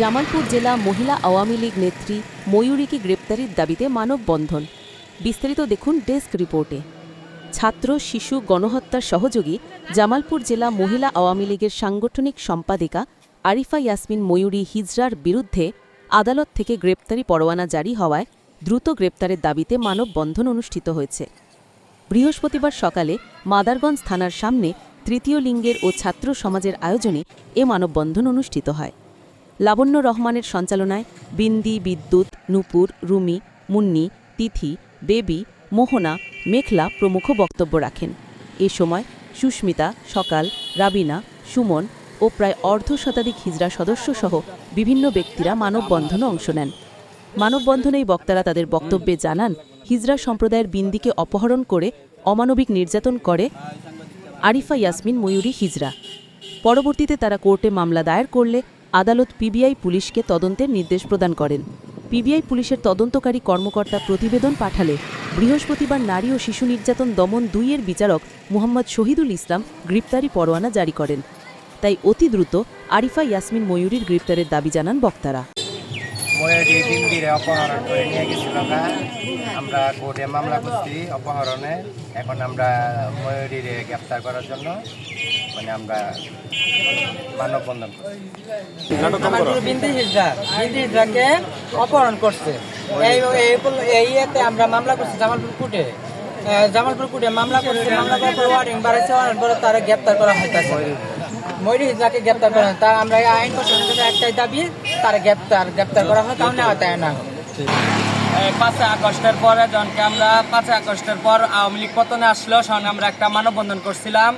জামালপুর জেলা মহিলা আওয়ামী লীগ নেত্রী ময়ূরীকে গ্রেপ্তারির দাবিতে মানববন্ধন। বিস্তারিত দেখুন ডেস্ক রিপোর্টে। ছাত্র, শিশু, গণহত্যার সহযোগী জামালপুর জেলা মহিলা আওয়ামী লীগের সাংগঠনিক সম্পাদিকা আরিফা ইয়াসমিন ময়ূরী হিজরার বিরুদ্ধে আদালত থেকে গ্রেপ্তারি পরোয়ানা জারি হওয়ায় দ্রুত গ্রেপ্তারের দাবিতে মানববন্ধন অনুষ্ঠিত হয়েছে। বৃহস্পতিবার সকালে মাদারগঞ্জ থানার সামনে তৃতীয় লিঙ্গের ও ছাত্র সমাজের আয়োজনে এ মানববন্ধন অনুষ্ঠিত হয়। লাবণ্য রহমানের সঞ্চালনায় বিন্দি, বিদ্যুৎ, নূপুর, রুমি, মুন্নি, তিথি বেবি মোহনা, মেখলা প্রমুখ বক্তব্য রাখেন। এ সময় সুস্মিতা, সকাল, রাবিনা, সুমন ও প্রায় অর্ধ শতাধিক হিজড়া সদস্যসহ বিভিন্ন ব্যক্তিরা মানববন্ধনে অংশ নেন। মানববন্ধনে এই বক্তারা তাদের বক্তব্যে জানান, হিজড়া সম্প্রদায়ের বিন্দিকে অপহরণ করে অমানবিক নির্যাতন করে আরিফা ইয়াসমিন ময়ূরী হিজরা পরবর্তীতে তারা কোর্টে মামলা দায়ের করলে আদালত পিবিআই পুলিশকে তদন্তের নির্দেশ প্রদান করেন। পিবিআই পুলিশের তদন্তকারী কর্মকর্তা প্রতিবেদন পাঠালে বৃহস্পতিবার নারী ও শিশু নির্যাতন দমন দুইয়ের বিচারক মুহাম্মদ শহীদুল ইসলাম গ্রেপ্তারি পরোয়ানা জারি করেন। তাই অতি দ্রুত আরিফা ইয়াসমিন ময়ূরীর গ্রেপ্তারের দাবি জানান বক্তারা। অপহরণ করে নিয়ে আমরা কোর্টে মামলা করছি অপহরণে। এখন আমরা গ্রেপ্তার করার জন্য মানে আমরা মানববন্ধন করছি। অপহরণ করছে। এই ইয়েতে আমরা মামলা করছি জামালপুর আহ, জামালপুর কোর্টে মামলা করছে মামলা করার পর ওয়ার্ডিং বাড়াইছে ওয়ার্ডিং পরে তারা গ্রেপ্তার করা হইতাছে। ময়ূরী। হিজড়াকে গ্রেপ্তার করা হয়। তা আমরা আইন প্রশাসনের একটাই দাবি তার গ্রেপ্তার গ্রেপ্তার করা হয় তাও নেওয়া তাই না। পাঁচই আগস্টের পরে যখনকে আমরা পাঁচই আগস্টের পর আওয়ামী লীগ পতনে আসলো তখন আমরা একটা মানববন্ধন করছিলাম।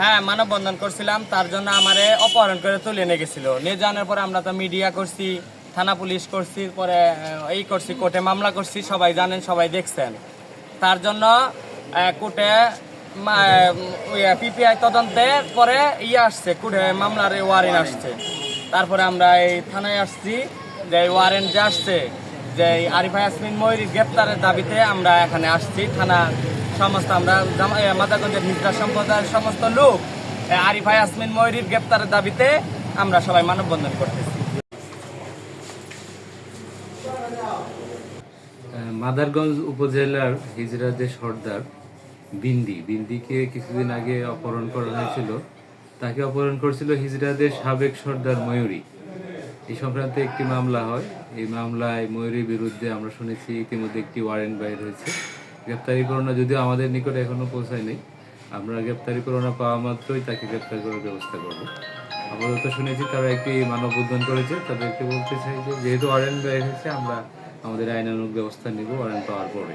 হ্যাঁ মানববন্ধন করছিলাম, তার জন্য আমারে অপহরণ করে তুলে নিয়ে গেছিল। নিয়ে যাওয়ার পরে আমরা তো মিডিয়া করছি, থানা পুলিশ করছি, পরে এই করছি, কোর্টে মামলা করছি, সবাই জানেন, সবাই দেখছেন। তার জন্য কোর্টে পিপিআই তদন্তে পরে ইয়ে আসছে, কোর্টে মামলার ওয়ারেন্ট আসছে। তারপরে আমরা এই থানায় আসছি, যে ওয়ারেন্ট যে আসছে, যে আরিফা ইয়াসমিন ময়ূরী গ্রেপ্তারের দাবিতে আমরা এখানে আসছি, থানা সমস্ত আমরা মাদারগঞ্জের হিজড়া সম্প্রদায়ের সমস্ত লোক এ, আরিফা ইয়াসমিন ময়ূরীর গ্রেপ্তারের দাবিতে আমরা সবাই মানববন্ধন করতেছি। মাদারগঞ্জ উপজেলার হিজরা যে সর্দার বিন্দি বিন্দিকে কিছুদিন আগে অপহরণ করা হয়েছিল। তাকে অপহরণ করেছিল হিজরাদের সাবেক সর্দার ময়ূরী। এই সংক্রান্তে একটি মামলা হয়। এই মামলায় ময়ূরীর বিরুদ্ধে আমরা শুনেছি ইতিমধ্যে একটি ওয়ারেন্ট বাইর হয়েছে। গ্রেপ্তারি পরোয়ানা যদিও আমাদের নিকটে এখনও পৌঁছায়নি। আমরা গ্রেপ্তারি পরোয়ানা পাওয়া মাত্রই তাকে গ্রেপ্তার করার ব্যবস্থা করব। আপাতত শুনেছি তারা একটি মানব উদ্যান করেছে, তাদেরকে বলতে চাই যে যেহেতু ওয়ারেন্ট বের হয়েছে আমরা আমাদের আইনানুক ব্যবস্থা নিব, ওয়ারেন্ট পাওয়ার পরে।